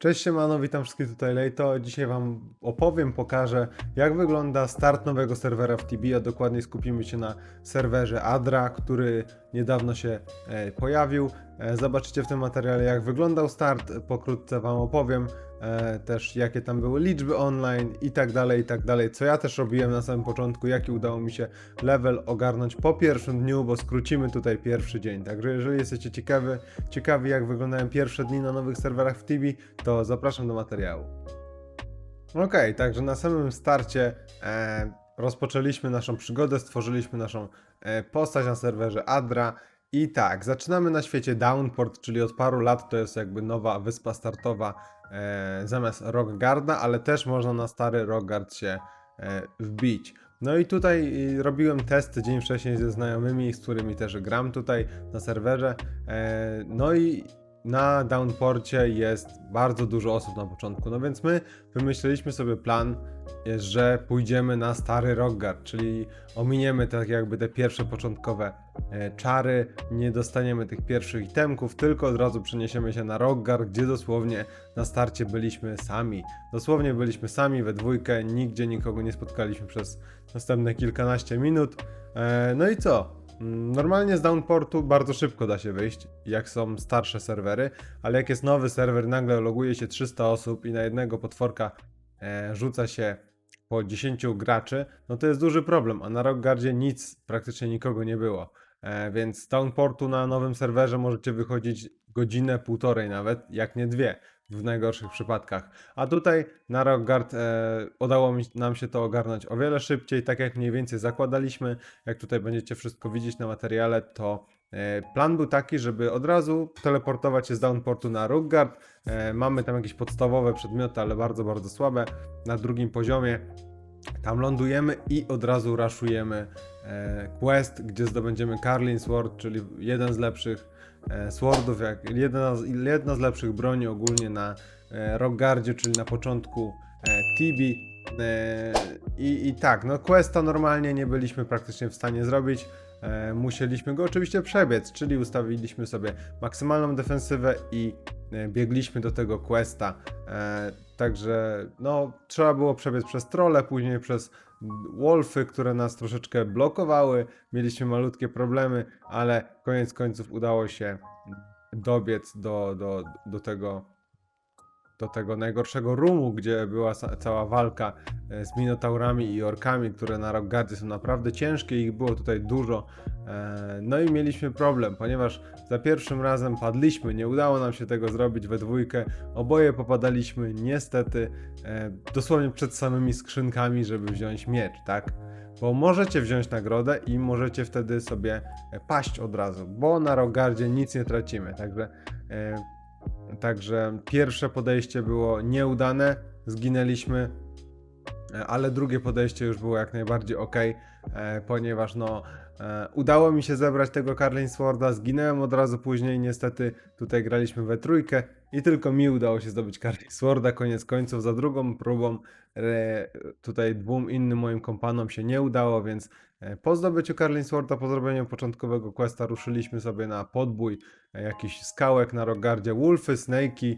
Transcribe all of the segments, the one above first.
Cześć siemano, witam wszystkich tutaj Lejto. Dzisiaj wam opowiem, pokażę jak wygląda start nowego serwera w TB, a dokładniej skupimy się na serwerze Adra, który niedawno się e, pojawił. E, zobaczycie w tym materiale jak wyglądał start, pokrótce wam opowiem e, też jakie tam były liczby online i tak dalej, i tak dalej. Co ja też robiłem na samym początku, jaki udało mi się level ogarnąć po pierwszym dniu, bo skrócimy tutaj pierwszy dzień. Także jeżeli jesteście ciekawi, ciekawi jak wyglądają pierwsze dni na nowych serwerach w TB, to zapraszam do materiału. Okej, także na samym starcie e, rozpoczęliśmy naszą przygodę, stworzyliśmy naszą e, postać na serwerze Adra. I tak, zaczynamy na świecie Downport, czyli od paru lat to jest jakby nowa wyspa startowa e, zamiast Rockgarda, ale też można na stary Rockgard się e, wbić. No i tutaj y, robiłem testy dzień wcześniej ze znajomymi, z którymi też gram tutaj na serwerze. E, no i na Downporcie jest bardzo dużo osób na początku, no więc my wymyśliliśmy sobie plan, e, że pójdziemy na stary Rockgard, czyli ominiemy tak jakby te pierwsze początkowe e, czary, nie dostaniemy tych pierwszych itemków, tylko od razu przeniesiemy się na Rockgard, gdzie dosłownie na starcie byliśmy sami. Dosłownie byliśmy sami we dwójkę, nigdzie nikogo nie spotkaliśmy przez następne kilkanaście minut. E, no i co? Normalnie z downportu bardzo szybko da się wyjść, jak są starsze serwery, ale jak jest nowy serwer, nagle loguje się 300 osób i na jednego potworka e, rzuca się po 10 graczy, no to jest duży problem, a na Rockgardzie nic, praktycznie nikogo nie było. E, więc z downportu na nowym serwerze możecie wychodzić godzinę, półtorej nawet, jak nie dwie w najgorszych przypadkach. A tutaj na Rockguard e, udało mi, nam się to ogarnąć o wiele szybciej, tak jak mniej więcej zakładaliśmy. Jak tutaj będziecie wszystko widzieć na materiale, to e, plan był taki, żeby od razu teleportować się z downportu na Rockguard. E, mamy tam jakieś podstawowe przedmioty, ale bardzo, bardzo słabe na drugim poziomie. Tam lądujemy i od razu raszujemy e, quest, gdzie zdobędziemy Carlin Sword, czyli jeden z lepszych swordów, jak jedna z, jedna z lepszych broni ogólnie na e, Rockgardzie, czyli na początku e, Tibi. E, i, I tak, no questa normalnie nie byliśmy praktycznie w stanie zrobić. E, musieliśmy go oczywiście przebiec, czyli ustawiliśmy sobie maksymalną defensywę i e, biegliśmy do tego questa. E, także no, trzeba było przebiec przez trole, później przez wolfy, które nas troszeczkę blokowały. Mieliśmy malutkie problemy, ale koniec końców udało się dobiec do, do, do tego do tego najgorszego rumu, gdzie była cała walka z minotaurami i orkami, które na Rockgardzie są naprawdę ciężkie, ich było tutaj dużo. E, No i mieliśmy problem, ponieważ za pierwszym razem padliśmy, nie udało nam się tego zrobić we dwójkę, oboje popadaliśmy niestety e, dosłownie przed samymi skrzynkami, żeby wziąć miecz, tak? Bo możecie wziąć nagrodę i możecie wtedy sobie e, paść od razu, bo na Rockgardzie nic nie tracimy, także e, Także pierwsze podejście było nieudane, zginęliśmy, e, ale drugie podejście już było jak najbardziej ok, ponieważ no e, udało mi się zebrać tego Carlin Sworda, zginęłem od razu później, niestety tutaj graliśmy we trójkę i tylko mi udało się zdobyć Carlin Sworda, koniec końców. Za drugą próbą e, tutaj dwóm innym moim kompanom się nie udało, więc e, po zdobyciu Carlin Sworda, po zrobieniu początkowego questa ruszyliśmy sobie na podbój e, jakichś skałek na Rockgardzie, wolfy, snake'i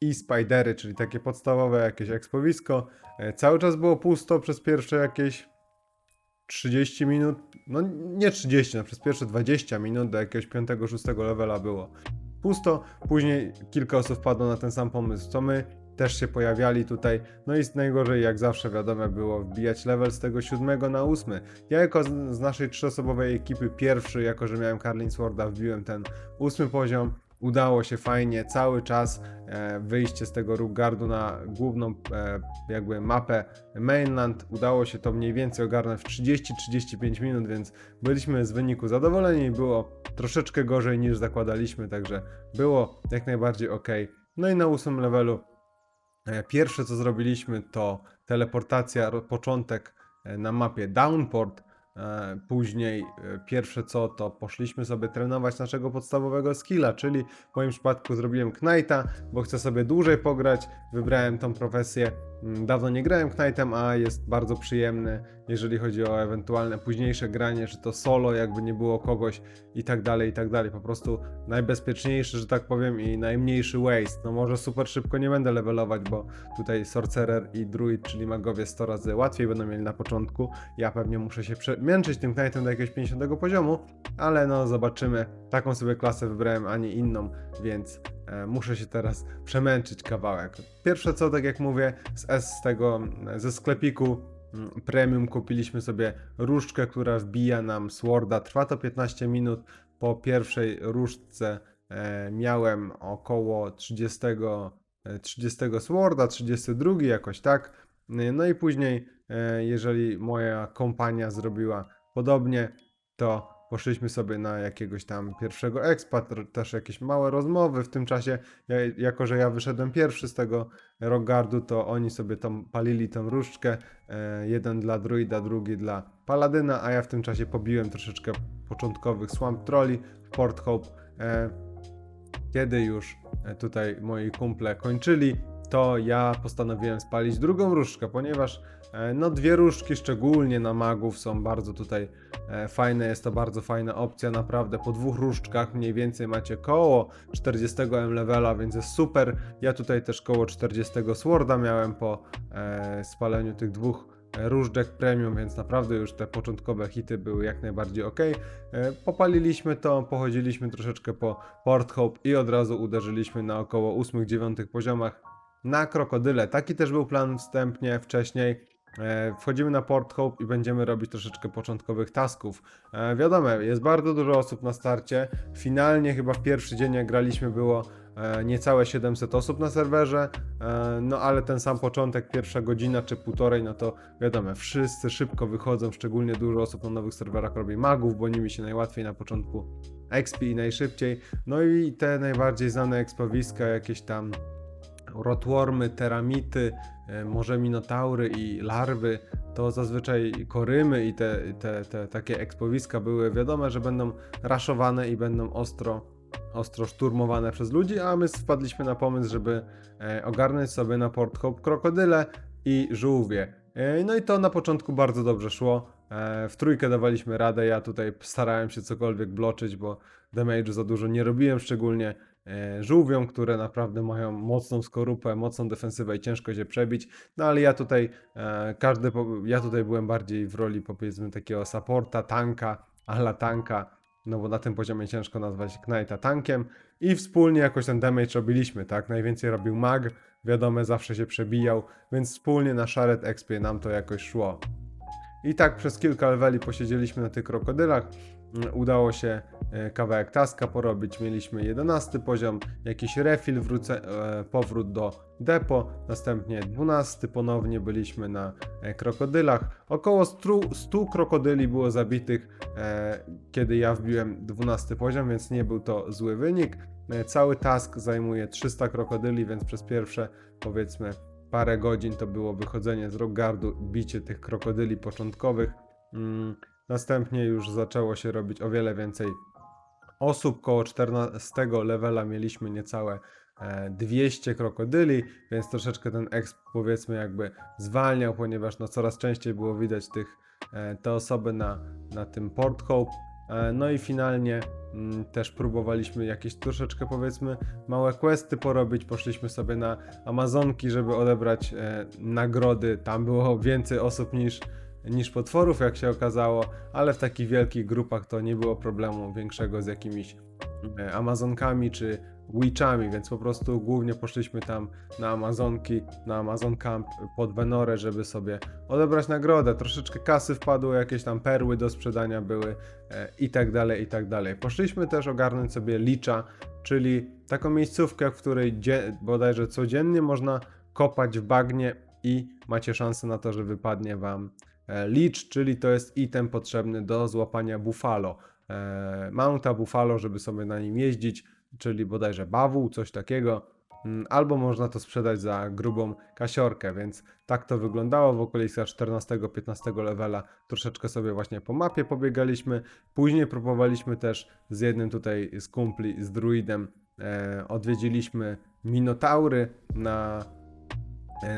i spidery, czyli takie podstawowe jakieś ekspowisko. E, Cały czas było pusto przez pierwsze jakieś 30 minut, no nie 30, no przez pierwsze 20 minut do jakiegoś 5-6 levela było pusto, później kilka osób wpadło na ten sam pomysł co my, też się pojawiali tutaj, no i najgorzej jak zawsze wiadomo było wbijać level z tego 7 na 8. Ja jako z, naszej trzyosobowej ekipy pierwszy, jako że miałem Carlin Sworda, wbiłem ten ósmy poziom, udało się fajnie, cały czas e, wyjście z tego Ruggardu na główną e, jakby mapę mainland, udało się to mniej więcej ogarnąć w 30-35 minut, więc byliśmy z wyniku zadowoleni, było troszeczkę gorzej niż zakładaliśmy, także było jak najbardziej ok. No i na ósmym levelu e, pierwsze co zrobiliśmy to teleportacja, początek na mapie Downport, Później e, pierwsze co to poszliśmy sobie trenować naszego podstawowego skilla, czyli w moim przypadku zrobiłem Knighta, bo chcę sobie dłużej pograć, wybrałem tą profesję Dawno nie grałem Knightem, a jest bardzo przyjemny, jeżeli chodzi o ewentualne późniejsze granie, czy to solo, jakby nie było kogoś i tak dalej, i tak dalej. Po prostu najbezpieczniejszy, że tak powiem, i najmniejszy waste. No może super szybko nie będę levelować, bo tutaj Sorcerer i Druid, czyli magowie 100 razy łatwiej będą mieli na początku. Ja pewnie muszę się przemęczyć tym Knightem do jakiegoś 50 poziomu, ale no zobaczymy. Taką sobie klasę wybrałem, a nie inną, więc muszę się teraz przemęczyć kawałek. Pierwsze co, tak jak mówię, z S z tego, e, ze sklepiku mm, premium kupiliśmy sobie różdżkę, która wbija nam Sworda. Trwa to 15 minut. Po pierwszej różdżce e, miałem około 30, e, 30 Sworda, 32 jakoś tak. E, No i później, e, jeżeli moja kompania zrobiła podobnie, to poszliśmy sobie na jakiegoś tam pierwszego tr- też jakieś małe rozmowy w tym czasie. Ja, jako, że ja wyszedłem pierwszy z tego Rogardu, to oni sobie tam palili tą różdżkę. E, jeden dla druida, drugi dla paladyna, a ja w tym czasie pobiłem troszeczkę początkowych swamp trolli w Port Hope. E, kiedy już e, tutaj moi kumple kończyli, to ja postanowiłem spalić drugą różdżkę, ponieważ e, no dwie różdżki szczególnie na magów są bardzo tutaj e, fajne, jest to bardzo fajna opcja, naprawdę po dwóch różdżkach mniej więcej macie koło 40 M levela, więc jest super. Ja tutaj też koło 40 Sworda miałem po e, spaleniu tych dwóch różdżek premium, więc naprawdę już te początkowe hity były jak najbardziej ok. Popaliliśmy to, pochodziliśmy troszeczkę po Port Hope i od razu uderzyliśmy na około 8-9 poziomach na krokodyle. Taki też był plan wstępnie wcześniej. E, Wchodzimy na Port Hope i będziemy robić troszeczkę początkowych tasków. E, Wiadomo, jest bardzo dużo osób na starcie. Finalnie chyba w pierwszy dzień jak graliśmy było e, niecałe 700 osób na serwerze, no ale ten sam początek, pierwsza godzina czy półtorej, no to wiadomo, wszyscy szybko wychodzą, szczególnie dużo osób na nowych serwerach robi magów, bo nimi się najłatwiej na początku expi i najszybciej. No i te najbardziej znane expowiska, jakieś tam rotwormy, teramity, e, może minotaury i larwy, to zazwyczaj korymy i te, te, te takie ekspowiska były wiadome, że będą raszowane i będą ostro, ostro szturmowane przez ludzi, a my wpadliśmy na pomysł, żeby e, ogarnąć sobie na Port krokodyle i żółwie. E, No i to na początku bardzo dobrze szło. W trójkę dawaliśmy radę, ja tutaj starałem się cokolwiek bloczyć, bo damage'u za dużo nie robiłem, szczególnie żółwiom, które naprawdę mają mocną skorupę, mocną defensywę i ciężko się przebić. No ale ja tutaj, e, każdy, ja tutaj byłem bardziej w roli powiedzmy takiego supporta, tanka, ala tanka, no bo na tym poziomie ciężko nazwać Knighta tankiem i wspólnie jakoś ten damage robiliśmy, tak? Najwięcej robił mag, wiadomo, zawsze się przebijał, więc wspólnie na Shared Expie nam to jakoś szło. I tak przez kilka leveli posiedzieliśmy na tych krokodylach. Mm, Udało się e, kawałek taska porobić. Mieliśmy 11 poziom, jakiś refill, e, powrót do depo. Następnie 12 ponownie byliśmy na e, krokodylach. Około 100, 100 krokodyli było zabitych, e, kiedy ja wbiłem 12 poziom, więc nie był to zły wynik. E, Cały task zajmuje 300 krokodyli, więc przez pierwsze powiedzmy parę godzin to było wychodzenie z Rockgardu, bicie tych krokodyli początkowych. Mm, Następnie już zaczęło się robić o wiele więcej osób. Koło 14 levela mieliśmy niecałe e, 200 krokodyli, więc troszeczkę ten exp powiedzmy jakby zwalniał, ponieważ no coraz częściej było widać tych, e, te osoby na, na tym Port. E, No i finalnie mm, też próbowaliśmy jakieś troszeczkę powiedzmy małe questy porobić. Poszliśmy sobie na Amazonki, żeby odebrać e, nagrody. Tam było więcej osób niż, niż potworów, jak się okazało, ale w takich wielkich grupach to nie było problemu większego z jakimiś e, Amazonkami czy Witchami, więc po prostu głównie poszliśmy tam na Amazonki, na Amazon Camp pod Venorę, żeby sobie odebrać nagrodę. Troszeczkę kasy wpadło, jakieś tam perły do sprzedania były e, i tak dalej, i tak dalej. Poszliśmy też ogarnąć sobie Licza, czyli taką miejscówkę, w której bodajże codziennie można kopać w bagnie i macie szansę na to, że wypadnie wam e, Licz, czyli to jest item potrzebny do złapania buffalo. E, Mounta buffalo, żeby sobie na nim jeździć, czyli bodajże bawół, coś takiego. Mm, Albo można to sprzedać za grubą kasiorkę, więc tak to wyglądało w okolicach 14-15 levela. Troszeczkę sobie właśnie po mapie pobiegaliśmy. Później próbowaliśmy też z jednym tutaj z kumpli, z druidem, e, odwiedziliśmy Minotaury na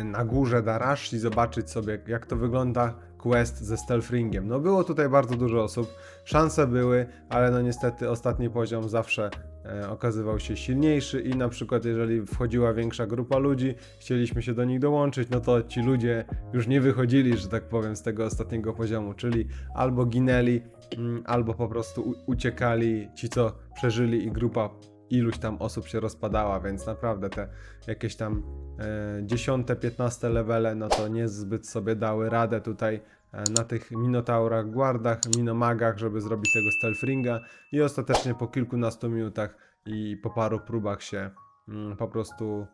na górze Darashi zobaczyć sobie, jak to wygląda quest ze Stealth Ringiem. No było tutaj bardzo dużo osób, szanse były, ale no niestety ostatni poziom zawsze e, okazywał się silniejszy i na przykład jeżeli wchodziła większa grupa ludzi, chcieliśmy się do nich dołączyć, no to ci ludzie już nie wychodzili, że tak powiem, z tego ostatniego poziomu, czyli albo ginęli, mm, albo po prostu uciekali ci, co przeżyli i grupa iluś tam osób się rozpadała, więc naprawdę te jakieś tam e, 10-15 levele, no to niezbyt sobie dały radę tutaj e, na tych Minotaurach, Guardach, Minomagach, żeby zrobić tego Stealth Ringa i ostatecznie po kilkunastu minutach i po paru próbach się mm, po prostu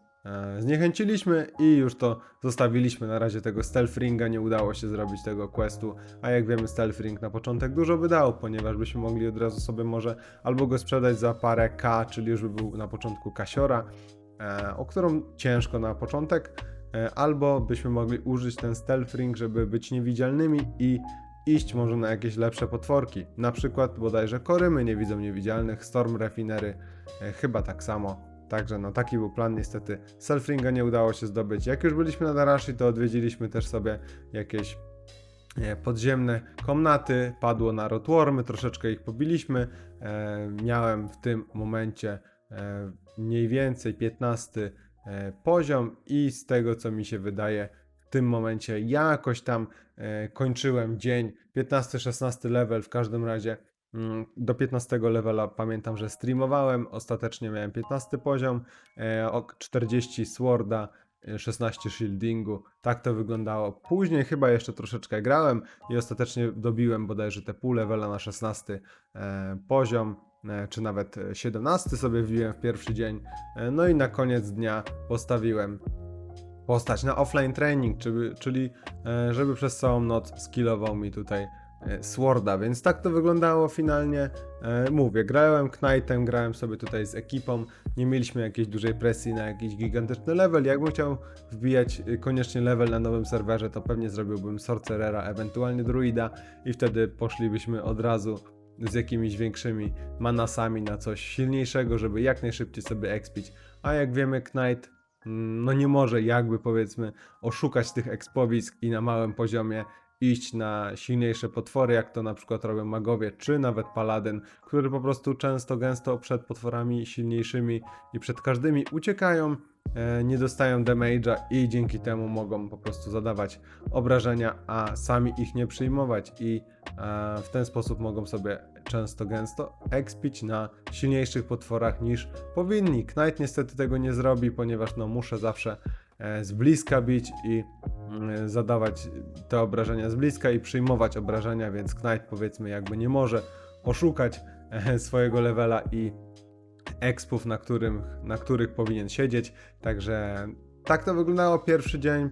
zniechęciliśmy i już to zostawiliśmy na razie tego Stealth Ringa, nie udało się zrobić tego questu, a jak wiemy Stealth Ring na początek dużo by dał, ponieważ byśmy mogli od razu sobie może albo go sprzedać za parę K, czyli już by był na początku kasiora, e, o którą ciężko na początek, e, albo byśmy mogli użyć ten stealth ring, żeby być niewidzialnymi i iść może na jakieś lepsze potworki. Na przykład bodajże korymy nie widzą niewidzialnych, storm refinery e, chyba tak samo. Także no taki był plan, niestety self ringa nie udało się zdobyć. Jak już byliśmy na Darashi, to odwiedziliśmy też sobie jakieś e, podziemne komnaty, padło na rotwormy, troszeczkę ich pobiliśmy. E, miałem w tym momencie e, mniej więcej 15 e, poziom i z tego co mi się wydaje w tym momencie jakoś tam e, kończyłem dzień 15-16 level w każdym razie do 15 levela pamiętam, że streamowałem, ostatecznie miałem 15 poziom, e, ok- 40 sworda, e, 16 shieldingu, tak to wyglądało. Później chyba jeszcze troszeczkę grałem i ostatecznie dobiłem bodajże te pół levela na 16 e, poziom, e, czy nawet e, 17 sobie wbiłem w pierwszy dzień. E, no i na koniec dnia postawiłem postać na offline training, czyli, e, żeby przez całą noc skillował mi tutaj e, Sworda, więc tak to wyglądało finalnie. E, Mówię, grałem Knightem, grałem sobie tutaj z ekipą, nie mieliśmy jakiejś dużej presji na jakiś gigantyczny level. Jakbym chciał wbijać y, koniecznie level na nowym serwerze, to pewnie zrobiłbym Sorcerera, ewentualnie Druida i wtedy poszlibyśmy od razu z jakimiś większymi manasami na coś silniejszego, żeby jak najszybciej sobie expić. A jak wiemy, Knight mm, no nie może jakby powiedzmy oszukać tych ekspowisk i na małym poziomie iść na silniejsze potwory, jak to na przykład robią magowie, czy nawet paladyn, który po prostu często, gęsto przed potworami silniejszymi i przed każdymi uciekają, e, nie dostają damage'a i dzięki temu mogą po prostu zadawać obrażenia, a sami ich nie przyjmować i e, w ten sposób mogą sobie często, gęsto expić na silniejszych potworach niż powinni. Knight niestety tego nie zrobi, ponieważ no muszę zawsze z bliska bić i mm, zadawać te obrażenia z bliska i przyjmować obrażenia, więc Knight powiedzmy jakby nie może oszukać e, swojego levela i expów, na, którym, na których powinien siedzieć. Także tak to wyglądało pierwszy dzień.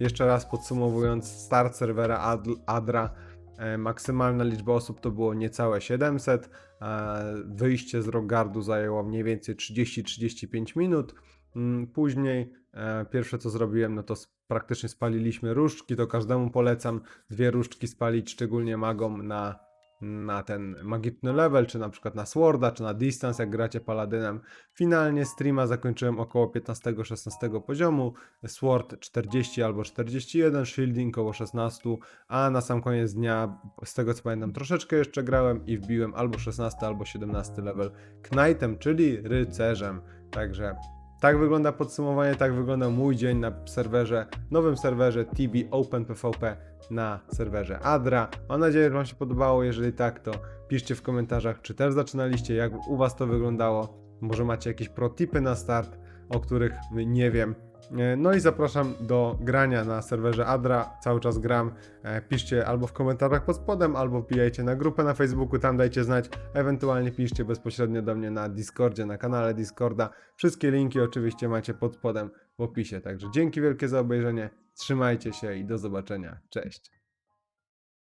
Jeszcze raz podsumowując, start serwera Ad- Adra, e, maksymalna liczba osób to było niecałe 700. e, Wyjście z Rogardu zajęło mniej więcej 30-35 minut. Mm, Później e, pierwsze co zrobiłem, no to praktycznie spaliliśmy różdżki, to każdemu polecam dwie różdżki spalić, szczególnie magom na, na ten magiczny level, czy na przykład na Sworda, czy na Distance, jak gracie Paladynem. Finalnie streama zakończyłem około 15-16 poziomu, Sword 40 albo 41, Shielding około 16, a na sam koniec dnia, z tego co pamiętam, troszeczkę jeszcze grałem i wbiłem albo 16, albo 17 level Knightem, czyli rycerzem. Także tak wygląda podsumowanie, tak wygląda mój dzień na serwerze, nowym serwerze TB Open PvP na serwerze Adra. Mam nadzieję, że Wam się podobało. Jeżeli tak, to piszcie w komentarzach, czy też zaczynaliście, jak u Was to wyglądało. Może macie jakieś protipy na start, o których nie wiem. E, No i zapraszam do grania na serwerze Adra. Cały czas gram. E, Piszcie albo w komentarzach pod spodem, albo wbijajcie na grupę na Facebooku, tam dajcie znać. Ewentualnie piszcie bezpośrednio do mnie na Discordzie, na kanale Discorda. Wszystkie linki oczywiście macie pod spodem w opisie. Także dzięki wielkie za obejrzenie. Trzymajcie się i do zobaczenia. Cześć.